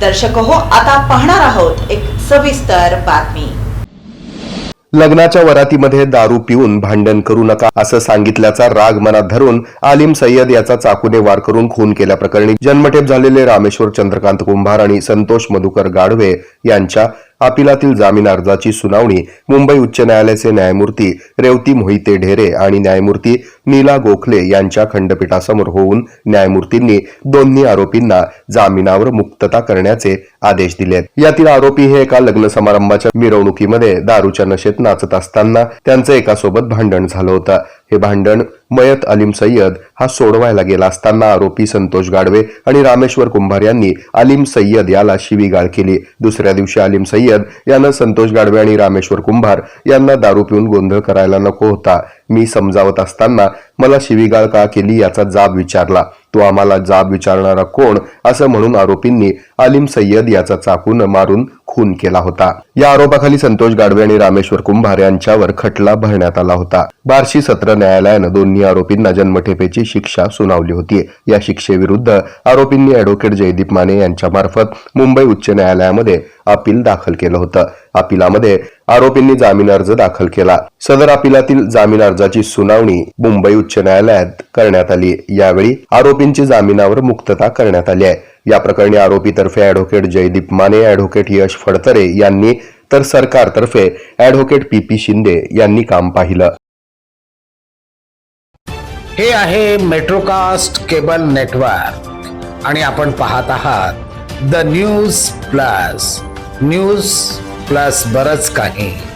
दर्शक हो आता पाहणार आहोत एक सविस्तर बातमी. लग्नाच्या वरातीमध्ये दारू पिऊन भांडण करू नका असं सांगितल्याचा राग मनात धरून आलिम सय्यद याचा चाकूने वार करून खून केल्याप्रकरणी जन्मठेप झालेले रामेश्वर चंद्रकांत कुंभार आणि संतोष मधुकर गाढवे यांच्या अपिलातील जामीन अर्जाची सुनावणी मुंबई उच्च न्यायालयाचे न्यायमूर्ती रेवती मोहिते ढेरे आणि न्यायमूर्ती नीला गोखले यांच्या खंडपीठासमोर होऊन न्यायमूर्तींनी दोन्ही आरोपींना जामिनावर मुक्तता करण्याचे आदेश दिले यातील आरोपी हे एका लग्न समारंभाच्या मिरवणुकीमध्ये दारूच्या नशेत नाचत असताना त्यांचं एकासोबत भांडण झालं होतं. हे भांडण मयत अलीम सय्यद हा सोडवायला गेला असताना आरोपी संतोष गाडवे आणि रामेश्वर कुंभार यांनी अलीम सय्यद याला शिवीगाळ केली. दुसऱ्या दिवशी अलीम सय्यद यानं संतोष गाडवे आणि रामेश्वर कुंभार यांना दारू पिऊन गोंधळ करायला नको होता. मी समजावत असताना मला शिवीगाळ का केली याचा जाब विचारला. तो आम्हाला जाब विचारणारा कोण? असं म्हणून आरोपींनी अलिम सय्यद याचा चाकून मारून खून केला होता. या आरोपाखाली संतोष गाडवे आणि रामेश्वर कुंभार यांच्यावर खटला भरण्यात आला होता. बार्शी सत्र न्यायालयानं दोन्ही आरोपींना जन्मठेपेची शिक्षा सुनावली होती. या शिक्षेविरुद्ध आरोपींनी अॅडव्होकेट जयदीप माने यांच्यामार्फत मुंबई उच्च न्यायालयामध्ये अपील दाखल केलं होतं. अपिलामध्ये आरोपींनी जामीन अर्ज दाखल केला. सदर अपिलातील जामीन अर्जाची सुनावणी मुंबई उच्च न्यायालयात करण्यात आली. यावेळी आरोपींची जामिनावर मुक्तता करण्यात आली आहे. या प्रकरणी आरोपीतर्फे अॅडव्होकेट जयदीप माने अॅडव्होकेट यश फडतरे यांनी तर सरकारतर्फे अॅडव्होकेट पी पी शिंदे यांनी काम पाहिलं. हे आहे मेट्रोकास्ट केबल नेटवर्क आणि आपण पाहत आहात the news plus. News plus बरच काही.